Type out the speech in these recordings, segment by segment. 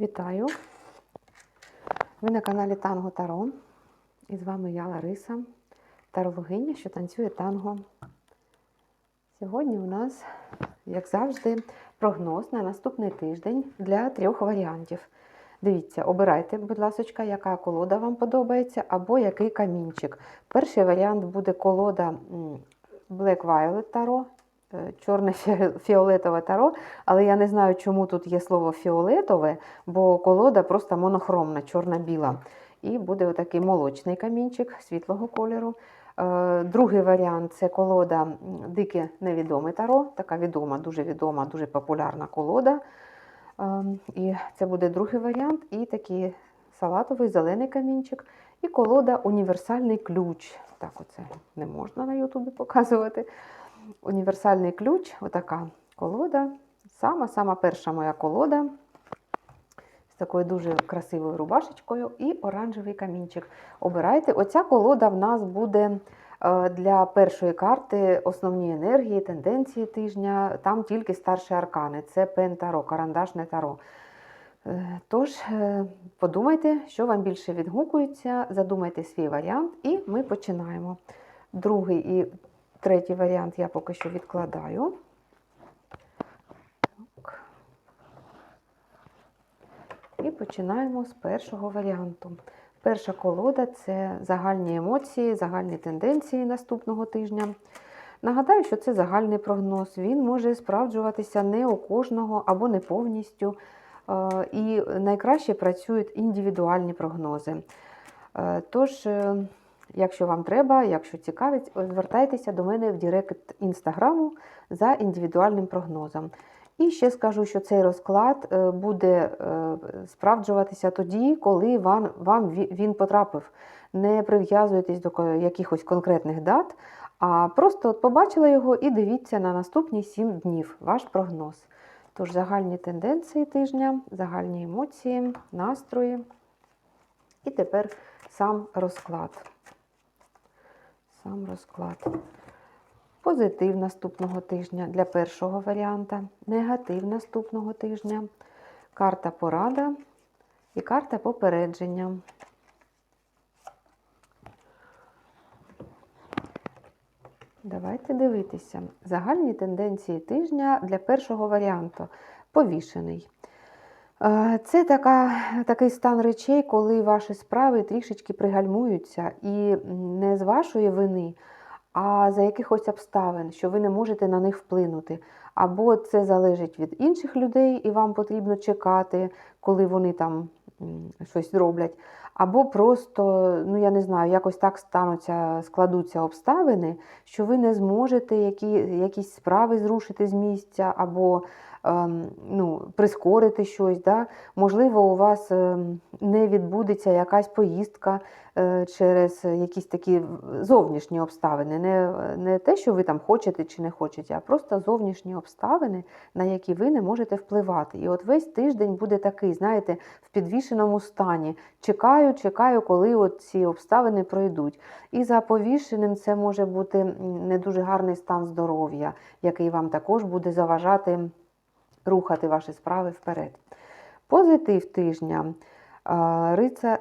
Вітаю! Ви на каналі Танго Таро. І з вами я Лариса, тарологиня, що танцює танго. Сьогодні у нас, як завжди, прогноз на наступний тиждень для трьох варіантів. Дивіться, обирайте, будь ласка, яка колода вам подобається, або який камінчик. Перший варіант буде колода Black Violet е, чорне фіолетове таро, але я не знаю, чому тут є слово фіолетове, бо колода просто монохромна, чорна-біла. І буде отакий молочний камінчик світлого кольору. Е, Другий варіант це колода Дике невідоме таро, така відома, дуже відома, дуже популярна колода. Ем, І це буде другий варіант. І такий салатовий зелений камінчик. І колода Універсальний ключ. Так, оце не можна на Ютубі показувати. Універсальний ключ, отака колода. Сама-сама перша моя колода. З такою дуже красивою рубашечкою і оранжевий камінчик. Обирайте. Оця колода в нас буде е, для першої карти основні енергії, тенденції тижня. Там тільки старші аркани. Це пен таро, карандашне таро. Е, Тож, е, подумайте, що вам більше відгукується, задумайте свій варіант, і ми починаємо. Другий і третій варіант я поки що відкладаю. Так. І починаємо з першого варіанту. Перша колода це загальні емоції, загальні тенденції наступного тижня. Нагадаю, що це загальний прогноз. Він може справджуватися не у кожного або не повністю. Е, І найкраще працюють індивідуальні прогнози. Е, Тож, е, якщо вам треба, якщо цікавить, звертайтеся до мене в Директ інстаграму за індивідуальним прогнозом. І ще скажу, що цей розклад е, буде е, справджуватися тоді, коли вам, вам він потрапив. Не прив'язуйтесь до якихось конкретних дат, а просто от побачили його і дивіться на наступні 7 днів ваш прогноз. Тож загальні тенденції тижня, загальні емоції, настрої. І тепер сам розклад. Сам розклад. Позитив наступного тижня для першого варіанта, негатив наступного тижня, карта порада і карта попередження. Давайте дивитися. Загальні тенденції тижня для першого варіанту. Повішений. Е, Це така, такий стан речей, коли ваші справи трішечки пригальмуються і не з вашої вини, а за якихось обставин, що ви не можете на них вплинути. Або це залежить від інших людей, і вам потрібно чекати, коли вони там щось роблять. Або просто, ну я не знаю, якось так стануться, складуться обставини, що ви не зможете які, якісь справи зрушити з місця, або ну, прискорити щось. Да? Можливо, у вас ем, не відбудеться якась поїздка е, через якісь такі зовнішні обставини. Не, не те, що ви там хочете чи не хочете, а просто зовнішні обставини, на які ви не можете впливати. І от весь тиждень буде такий, знаєте, в підвішеному стані. Чекаю, чекаю, коли от ці обставини пройдуть. І за повішеним це може бути не дуже гарний стан здоров'я, який вам також буде заважати рухати ваші справи вперед. Позитив тижня.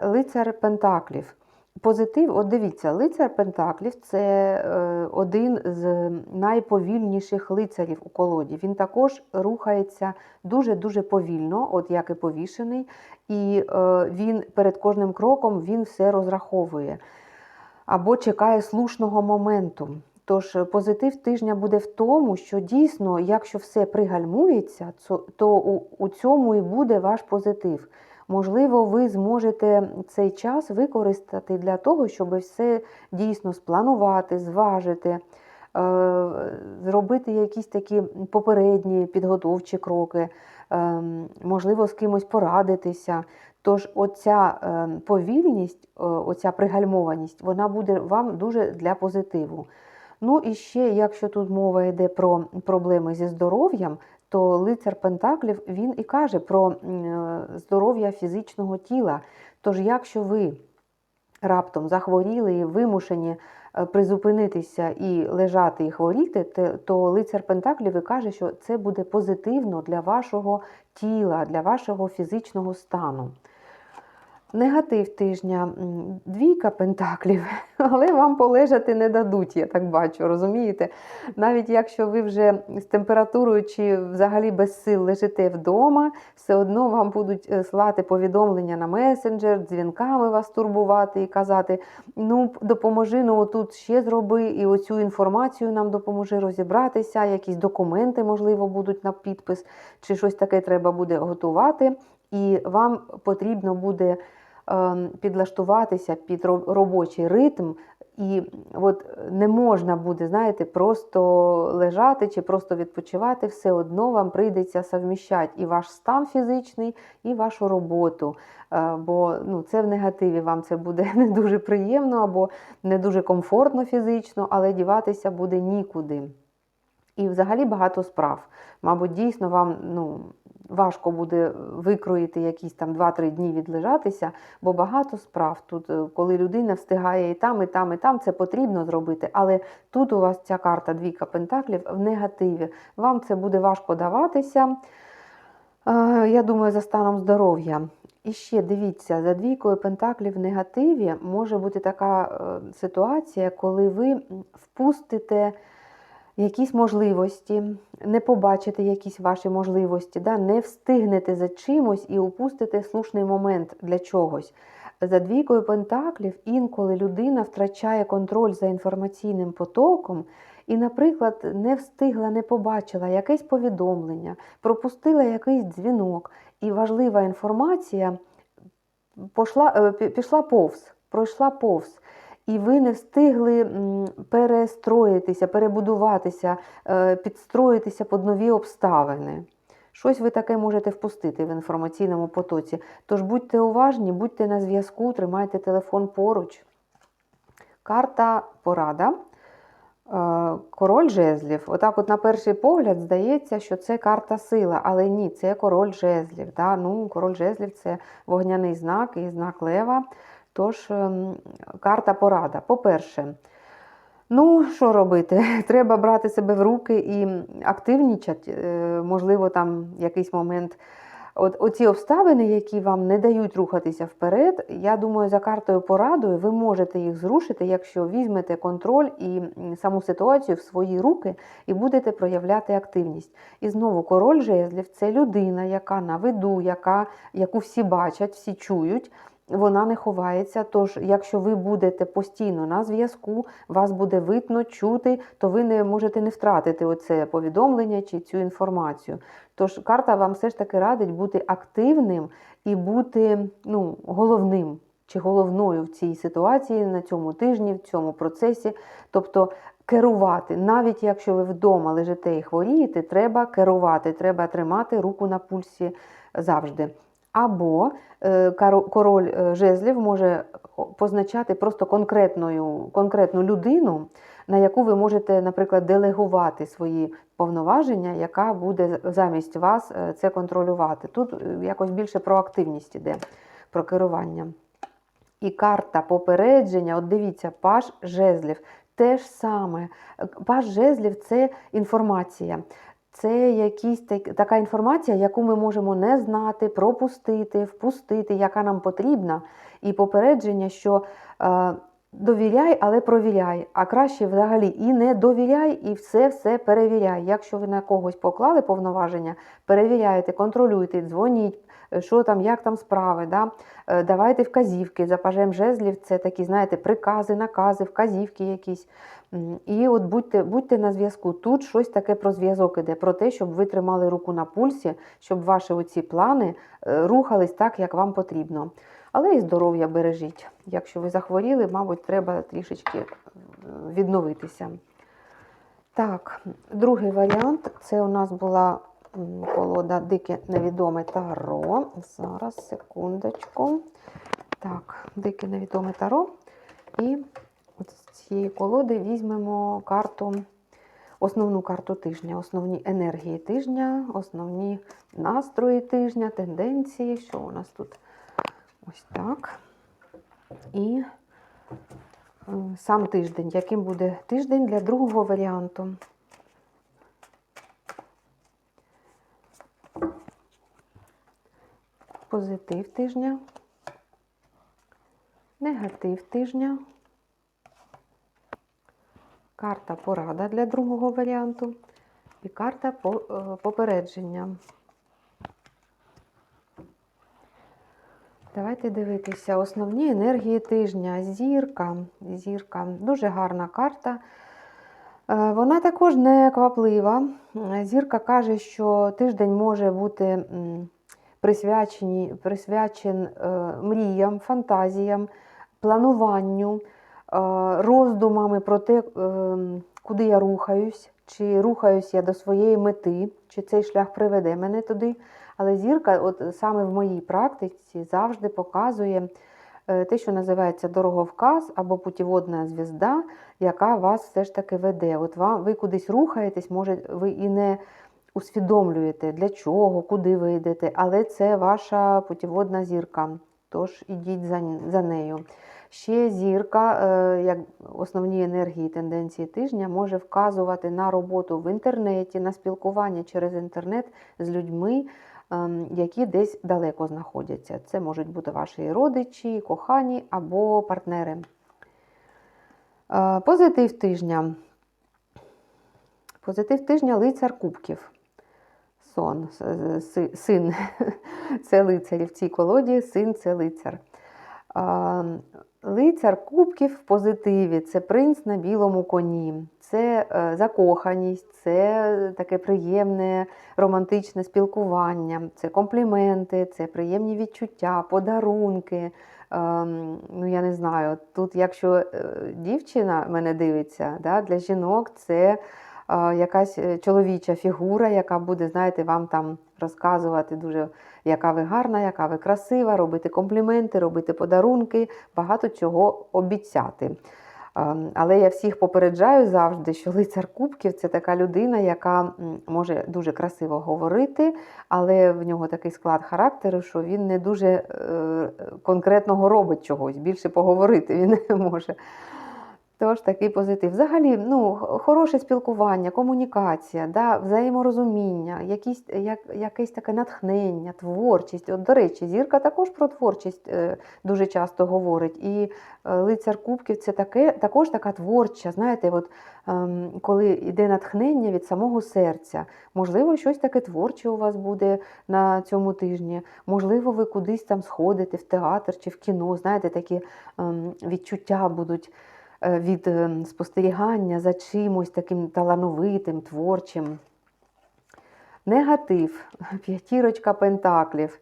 Лицар Пентаклів. Позитив, от дивіться, лицар Пентаклів це е, один з найповільніших лицарів у колоді. Він також рухається дуже-дуже повільно, от як і повішений, і е, він перед кожним кроком він все розраховує або чекає слушного моменту. Тож е, позитив тижня буде в тому, що дійсно, якщо все пригальмується, то у, цьому і буде ваш позитив. Можливо, ви зможете цей час використати для того, щоб все дійсно спланувати, зважити, е, зробити якісь такі попередні підготовчі кроки, е, можливо, з кимось порадитися. Тож оця повільність, оця пригальмованість, вона буде вам дуже для позитиву. Ну і ще, якщо тут мова йде про проблеми зі здоров'ям, то лицар Пентаклів він і каже про е, здоров'я фізичного тіла. Тож, якщо ви раптом захворіли і вимушені е, призупинитися і лежати і хворіти, то лицар Пентаклів і каже, що це буде позитивно для вашого тіла, для вашого фізичного стану. Негатив тижня двійка пентаклів, але вам полежати не дадуть, я так бачу, розумієте? Навіть якщо ви вже з температурою чи взагалі без сил лежите вдома, все одно вам будуть е, слати повідомлення на месенджер, дзвінками вас турбувати і казати: ну, допоможи, ну отут ще зроби, і оцю інформацію нам допоможи розібратися, якісь документи, можливо, будуть на підпис, чи щось таке треба буде готувати. І вам потрібно буде підлаштуватися під робочий ритм. І от не можна буде, знаєте, просто лежати чи просто відпочивати, все одно вам прийдеться совміщати і ваш стан фізичний, і вашу роботу. Е, Бо ну, це в негативі вам це буде не дуже приємно або не дуже комфортно фізично, але діватися буде нікуди. І взагалі багато справ. Мабуть, дійсно вам ну, важко буде викроїти якісь там 2-3 дні відлежатися, бо багато справ. Тут, е, коли людина встигає і там, і там, і там, це потрібно зробити. Але тут у вас ця карта двійка пентаклів в негативі. Вам це буде важко даватися. Е, Я думаю, за станом здоров'я. І ще дивіться, за двійкою пентаклів в негативі може бути така е, ситуація, коли ви впустите якісь можливості, не побачите якісь ваші можливості, да? не встигнете за чимось і упустите слушний момент для чогось. За двійкою пентаклів інколи людина втрачає контроль за інформаційним потоком і, наприклад, не встигла, не побачила якесь повідомлення, пропустила якийсь дзвінок, і важлива інформація е, пішла повз, пройшла повз. І ви не встигли перестроїтися, перебудуватися, е, підстроїтися під нові обставини. Щось ви таке можете впустити в інформаційному потоці. Тож будьте уважні, будьте на зв'язку, тримайте телефон поруч. Карта порада. Е, Король жезлів. Отак, от на перший погляд, здається, що це карта сила, але ні, це король жезлів. Да? Ну, король жезлів це вогняний знак і знак лева. Тож, ем, карта порада. По-перше, ну, що робити? Треба брати себе в руки і активнічати. Е, Можливо, там якийсь момент. От оці обставини, які вам не дають рухатися вперед, я думаю, за картою порадою ви можете їх зрушити, якщо візьмете контроль і саму ситуацію в свої руки і будете проявляти активність. І знову король жезлів це людина, яка на виду, яка, яку всі бачать, всі чують. Вона не ховається. Тож, якщо ви будете постійно на зв'язку, вас буде видно, чути, то ви не можете не втратити оце повідомлення чи цю інформацію. Тож карта вам все ж таки радить бути активним і бути ну, головним чи головною в цій ситуації на цьому тижні, в цьому процесі. Тобто керувати, навіть якщо ви вдома лежите і хворієте, треба керувати, треба тримати руку на пульсі завжди. Або е, король е, жезлів може позначати просто конкретною, конкретну людину, на яку ви можете, наприклад, делегувати свої повноваження, яка буде замість вас е, це контролювати. Тут якось більше про активність іде, про керування. І карта попередження, от дивіться, паш жезлів. Те ж саме. Паш жезлів це інформація. Це якісь так, така інформація, яку ми можемо не знати, пропустити, впустити, яка нам потрібна. І попередження, що е, довіряй, але провіряй. А краще взагалі і не довіряй, і все все перевіряй. Якщо ви на когось поклали повноваження, перевіряйте, контролюйте, дзвоніть, е, що там, як там справи. Да? Е, Давайте вказівки. За пажем жезлів це такі, знаєте, прикази, накази, вказівки якісь. І от будьте, будьте на зв'язку. Тут щось таке про зв'язок іде, про те, щоб ви тримали руку на пульсі, щоб ваші оці плани е, рухались так, як вам потрібно. Але і здоров'я бережіть. Якщо ви захворіли, мабуть, треба трішечки е, відновитися. Так, другий варіант це у нас була колода Дике невідоме таро. Зараз, секундочку. Так, дике невідоме таро. І от з цієї колоди візьмемо карту, основну карту тижня, основні енергії тижня, основні настрої тижня, тенденції. Що у нас тут? Ось так. І е, сам тиждень, яким буде тиждень для другого варіанту. Позитив тижня, негатив тижня, карта порада для другого варіанту і карта е, попередження. Давайте дивитися основні енергії тижня. Зірка. Зірка. Дуже гарна карта. Е, Вона також не кваплива. Зірка каже, що тиждень може бути м, присвячені, присвячен е, мріям, фантазіям, плануванню, е, роздумами про те, куди я рухаюсь, чи рухаюсь я до своєї мети, чи цей шлях приведе мене туди. Але зірка, от саме в моїй практиці, завжди показує е, те, що називається дороговказ або путіводна звізда, яка вас все ж таки веде. От вам, ви кудись рухаєтесь, може, ви і не усвідомлюєте, для чого, куди ви йдете, але це ваша путіводна зірка. Тож ідіть за, за нею. Ще зірка, е, як основні енергії тенденції тижня, може вказувати на роботу в інтернеті, на спілкування через інтернет з людьми, які десь далеко знаходяться. Це можуть бути ваші родичі, кохані або партнери. Е, Позитив тижня. Позитив тижня лицар кубків. Сон, син це лицар в цій колоді, син це лицар. Лицар кубків в позитиві. Це принц на білому коні, це е, закоханість, це таке приємне романтичне спілкування, це компліменти, це приємні відчуття, подарунки. Ем, ну, я не знаю, тут, якщо е, дівчина мене дивиться, да, для жінок це якась е, чоловіча фігура, яка буде, знаєте, вам там розказувати дуже, яка ви гарна, яка ви красива, робити компліменти, робити подарунки, багато чого обіцяти. Але я всіх попереджаю завжди, що лицар кубків це така людина, яка може дуже красиво говорити, але в нього такий склад характеру, що він не дуже е, конкретного робить чогось, більше поговорити він не може. Тож такий позитив. Взагалі, ну, хороше спілкування, комунікація, да, взаєморозуміння, якісь, як, якесь таке натхнення, творчість. От, до речі, зірка також про творчість е, дуже часто говорить. І е, лицар Кубків це таке, також така творча, знаєте, от, ем, коли йде натхнення від самого серця. Можливо, щось таке творче у вас буде на цьому тижні. Можливо, ви кудись там сходите в театр чи в кіно, знаєте, такі ем, відчуття будуть е, від е, спостерігання за чимось таким талановитим, творчим. Негатив, п'ятірочка пентаклів.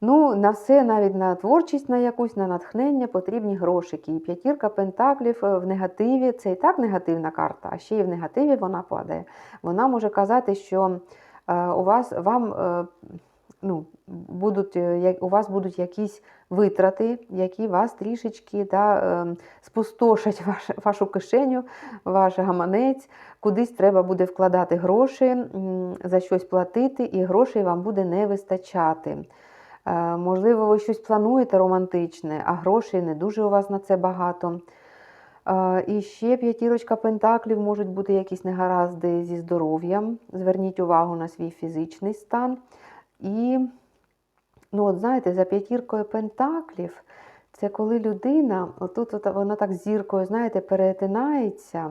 Ну, на все, навіть на творчість, на якусь, на натхнення потрібні грошики. І п'ятірка пентаклів е, в негативі це і так негативна карта, а ще й в негативі вона падає. Вона може казати, що е, у вас вам е, ну, будуть, е, у вас будуть якісь витрати, які вас трішечки да, е, спустошать ваш, вашу кишеню, ваш гаманець. Кудись треба буде вкладати гроші, за щось платити, і грошей вам буде не вистачати. Е, Можливо, ви щось плануєте романтичне, а грошей не дуже у вас на це багато. Е, І ще п'ятірочка пентаклів можуть бути якісь негаразди зі здоров'ям. Зверніть увагу на свій фізичний стан. І, ну, от знаєте, за п'ятіркою пентаклів це коли людина, отут от вона так зіркою, знаєте, перетинається.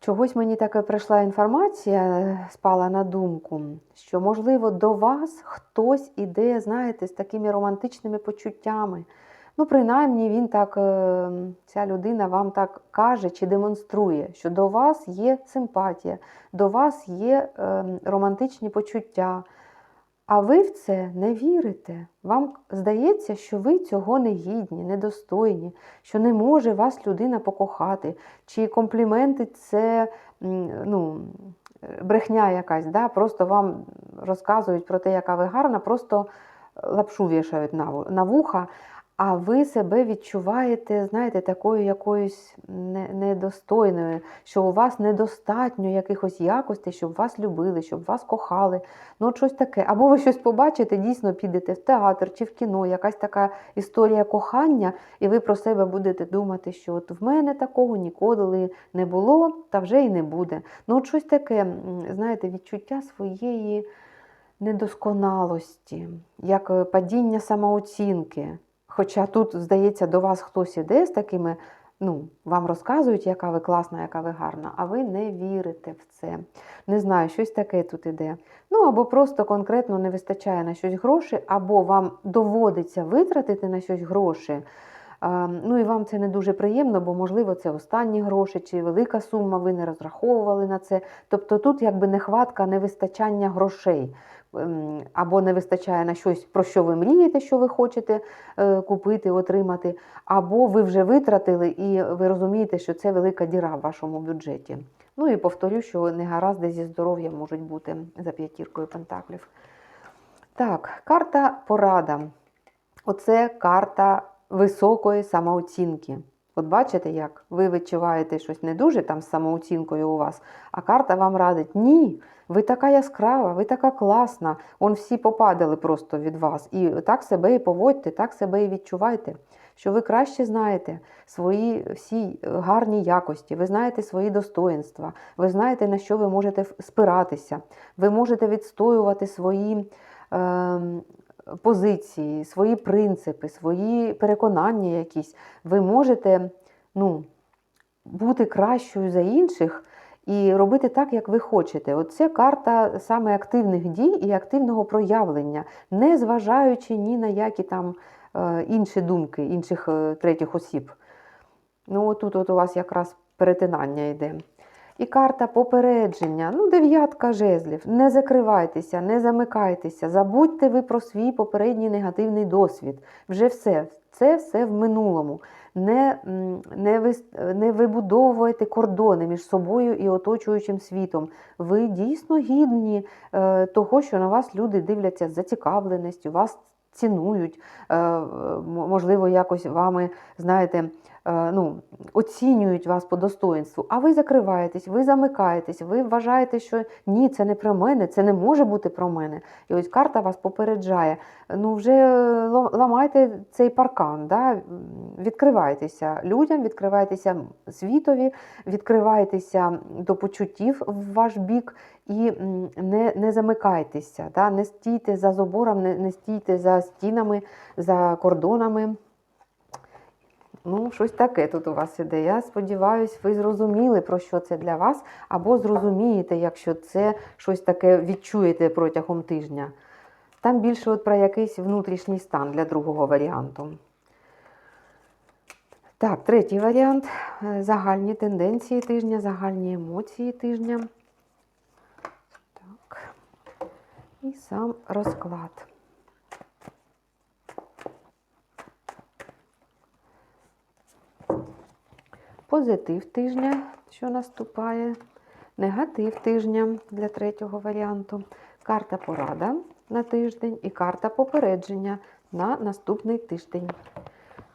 Чогось мені таке прийшла інформація, спала на думку, що, можливо, до вас хтось іде, знаєте, з такими романтичними почуттями. Ну, принаймні, він так, е, ця людина вам так каже чи демонструє, що до вас є симпатія, до вас є е, романтичні почуття. А ви в це не вірите. Вам здається, що ви цього не гідні, недостойні, що не може вас людина покохати, чи компліменти це ну, брехня якась, да? просто вам розказують про те, яка ви гарна, просто лапшу вішають на вуха. А ви себе відчуваєте, знаєте, такою якоюсь недостойною, що у вас недостатньо якихось якостей, щоб вас любили, щоб вас кохали. Ну, от щось таке. Або ви щось побачите, дійсно підете в театр чи в кіно, якась така історія кохання, і ви про себе будете думати, що от в мене такого ніколи не було, та вже і не буде. Ну, от щось таке, знаєте, відчуття своєї недосконалості, як е, падіння самооцінки. Хоча тут, здається, до вас хтось іде з такими, ну, вам розказують, яка ви класна, яка ви гарна, а ви не вірите в це. Не знаю, щось таке тут іде. Ну, або просто конкретно не вистачає на щось грошей, або вам доводиться витратити на щось гроші. Ну і вам це не дуже приємно, бо, можливо, це останні гроші чи велика сума, ви не розраховували на це. Тобто тут якби нехватка, невистачання грошей. Ем, Або не вистачає на щось, про що ви мрієте, що ви хочете е, купити, отримати, або ви вже витратили і ви розумієте, що це велика діра в вашому бюджеті. Ну і повторю, що негаразди зі здоров'ям можуть бути за п'ятіркою пентаклів. Так, карта порада. Оце карта високої самооцінки. От бачите, як ви відчуваєте щось не дуже там з самооцінкою у вас, а карта вам радить: ні, ви така яскрава, ви така класна. Он всі попадали просто від вас. І так себе і поводьте, так себе і відчувайте, що ви краще знаєте свої всі гарні якості, ви знаєте свої достоїнства, ви знаєте, на що ви можете спиратися, ви можете відстоювати свої. Е, позиції, свої принципи, свої переконання якісь, ви можете ну, бути кращою за інших і робити так, як ви хочете. Оце карта саме активних дій і активного проявлення, не зважаючи ні на які там е, інші думки, інших е, третіх осіб. Ну, отут от у вас якраз перетинання йде. І карта попередження, ну, дев'ятка жезлів. Не закривайтеся, не замикайтеся, забудьте ви про свій попередній негативний досвід. Вже все, це все в минулому. Не, не, вис- не вибудовуйте кордони між собою і оточуючим світом. Ви дійсно гідні е, того, що на вас люди дивляться з зацікавленістю, вас цінують, е, можливо, якось вами, знаєте, ну, оцінюють вас по достоинству, а ви закриваєтесь, ви замикаєтесь, ви вважаєте, що ні, це не про мене, це не може бути про мене. І ось карта вас попереджає. Ну, вже е, ламайте цей паркан, да? відкривайтеся людям, відкривайтеся світові, відкривайтеся до почуттів в ваш бік і не, не замикайтеся, да? не стійте за забором, не, не стійте за стінами, за кордонами. Ну, щось таке тут у вас іде. Я сподіваюся, ви зрозуміли, про що це для вас, або зрозумієте, якщо це щось таке відчуєте протягом тижня. Там більше от про якийсь внутрішній стан для другого варіанту. Так, третій варіант. Е, Загальні тенденції тижня, загальні емоції тижня. Так. І сам розклад. Позитив тижня, що наступає, негатив тижня для третього варіанту, карта порада на тиждень і карта попередження на наступний тиждень.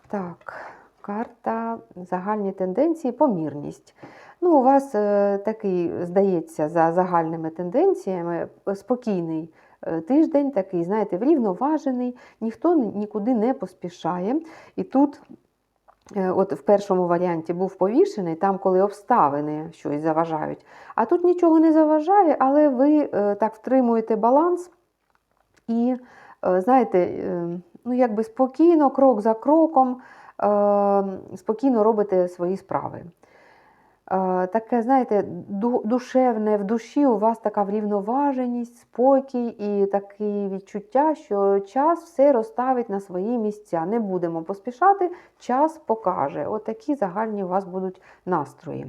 Так, карта загальні тенденції, помірність. Ну, у вас е, такий, здається, за загальними тенденціями, е, спокійний е, тиждень, такий, знаєте, врівноважений, ніхто нікуди не поспішає. І тут От в першому варіанті був повішений, там, коли обставини щось заважають. А тут нічого не заважає, але ви е, так втримуєте баланс і, е, знаєте, е, ну, якби спокійно, крок за кроком, е, спокійно робите свої справи. Е, Таке, знаєте, душевне в душі у вас така врівноваженість, спокій і таке відчуття, що час все розставить на свої місця. Не будемо поспішати, час покаже. Отакі загальні у вас будуть настрої.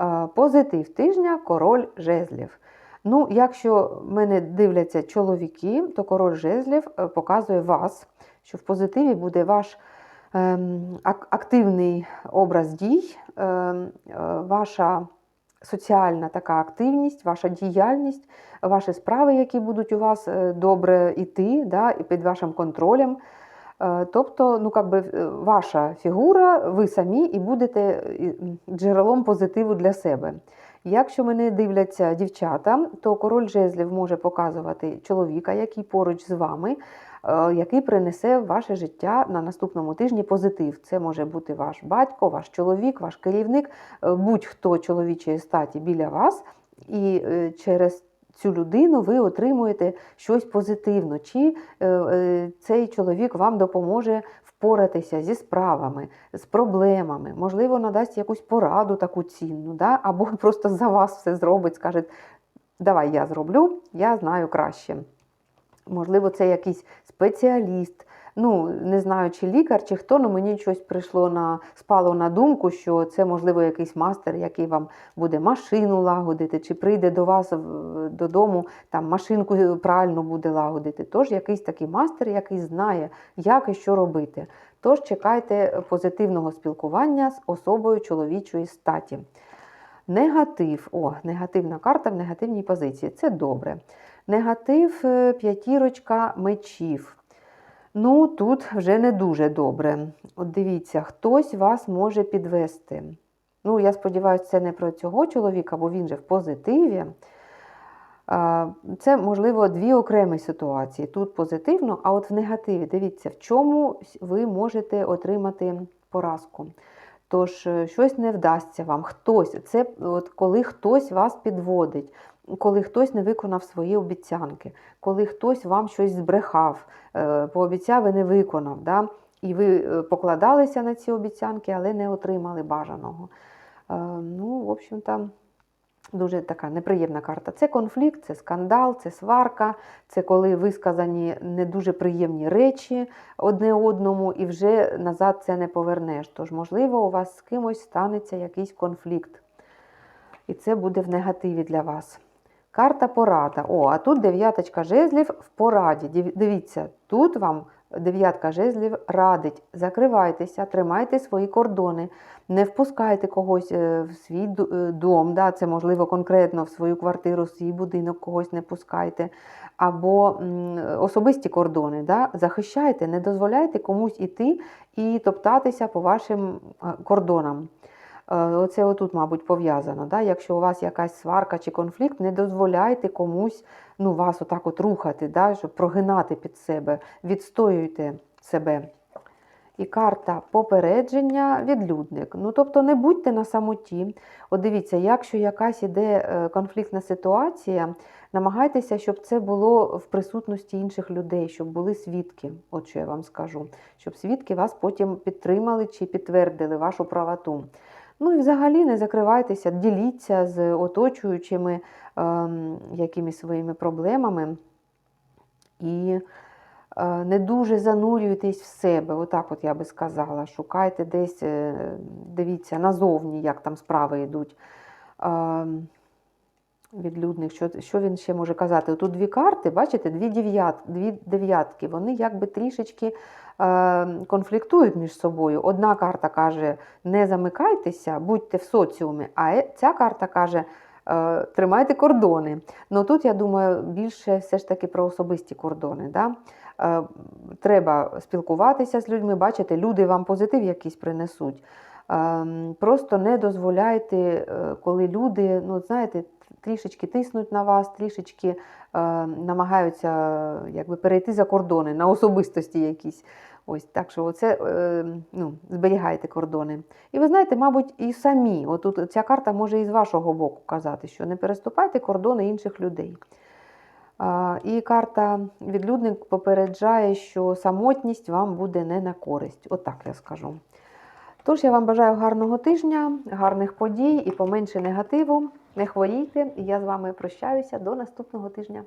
Е, Позитив тижня король жезлів. Ну, якщо мене дивляться чоловіки, то король жезлів е, показує вас, що в позитиві буде ваш активний образ дій, ем, е, ваша соціальна така активність, ваша діяльність, ваші справи, які будуть у вас е, добре йти, да, і під вашим контролем. Е, Тобто, ну, би, ваша фігура, ви самі і будете джерелом позитиву для себе. Якщо мене дивляться дівчата, то король жезлів може показувати чоловіка, який поруч з вами, який принесе ваше життя на наступному тижні позитив. Це може бути ваш батько, ваш чоловік, ваш керівник, е, будь-хто чоловічої статі біля вас, і е, через цю людину ви отримуєте щось позитивне, чи е, е, цей чоловік вам допоможе впоратися зі справами, з проблемами, можливо, надасть якусь пораду таку цінну, да? або просто за вас все зробить, скаже, давай я зроблю, я знаю краще. Можливо, це якийсь спеціаліст. Ну, не знаю, чи лікар, чи хто, але мені щось прийшло на спало на думку, що це, можливо, якийсь мастер, який вам буде машину лагодити, чи прийде до вас додому, там машинку правильно буде лагодити. Тож якийсь такий мастер, який знає, як і що робити. Тож чекайте позитивного спілкування з особою чоловічої статі. Негатив. О, негативна карта в негативній позиції. Це добре. Негатив е, п'ятірочка мечів. Ну, тут вже не дуже добре. От дивіться, хтось вас може підвести. Ну, я сподіваюся, це не про цього чоловіка, бо він же в позитиві. Це, можливо, дві окремі ситуації. Тут позитивно, а от в негативі. Дивіться, в чому ви можете отримати поразку. Тож, е, щось не вдасться вам, хтось, це от коли хтось вас підводить, коли хтось не виконав свої обіцянки, коли хтось вам щось збрехав, е, пообіцяв і не виконав. Да? І ви е, покладалися на ці обіцянки, але не отримали бажаного. Е, Ну, в общем-то, дуже така неприємна карта. Це конфлікт, це скандал, це сварка, це коли висказані не дуже приємні речі одне одному, і вже назад це не повернеш. Тож, можливо, у вас з кимось станеться якийсь конфлікт. І це буде в негативі для вас. Карта порада. О, а тут дев'яточка жезлів в пораді. Дивіться, тут вам дев'ятка жезлів радить. Закривайтеся, тримайте свої кордони, не впускайте когось е, в свій е, дом. Да? Це можливо конкретно в свою квартиру, в свій будинок когось не пускайте. Або особисті кордони. Да? Захищайте, не дозволяйте комусь іти і топтатися по вашим е, кордонам. Е, Оце отут, мабуть, пов'язано. Да? Якщо у вас якась сварка чи конфлікт, не дозволяйте комусь ну, вас отак от рухати, да? щоб прогинати під себе, відстоюйте себе. І карта попередження відлюдник. Ну, тобто не будьте на самоті. От дивіться, якщо якась іде е, конфліктна ситуація, намагайтеся, щоб це було в присутності інших людей, щоб були свідки. От що я вам скажу, щоб свідки вас потім підтримали чи підтвердили вашу правоту. Ну і взагалі не закривайтеся, діліться з оточуючими ем, якимись своїми проблемами і е, не дуже занурюйтесь в себе. Отак, от я би сказала. Шукайте десь, е, дивіться назовні, як там справи йдуть. Ем, Відлюдник, що, що він ще може казати? Тут дві карти, бачите, дві, дев'ят, дві дев'ятки, вони якби трішечки е, конфліктують між собою. Одна карта каже, не замикайтеся, будьте в соціумі, а е- ця карта каже, е, тримайте кордони. Ну тут, я думаю, більше все ж таки про особисті кордони. Да? Е, треба спілкуватися з людьми, бачите, люди вам позитив якийсь принесуть. Ем, Просто не дозволяйте, е, коли люди, ну, знаєте, трішечки тиснуть на вас, трішечки е, намагаються якби, перейти за кордони на особистості якісь. Ось так що оце, е, ну, зберігайте кордони. І ви знаєте, мабуть, і самі. Отут ця карта може і з вашого боку казати, що не переступайте кордони інших людей. І карта відлюдник попереджає, що самотність вам буде не на користь. Отак я скажу. Тож я вам бажаю гарного тижня, гарних подій і поменше негативу. Не хворійте, і я з вами прощаюся до наступного тижня.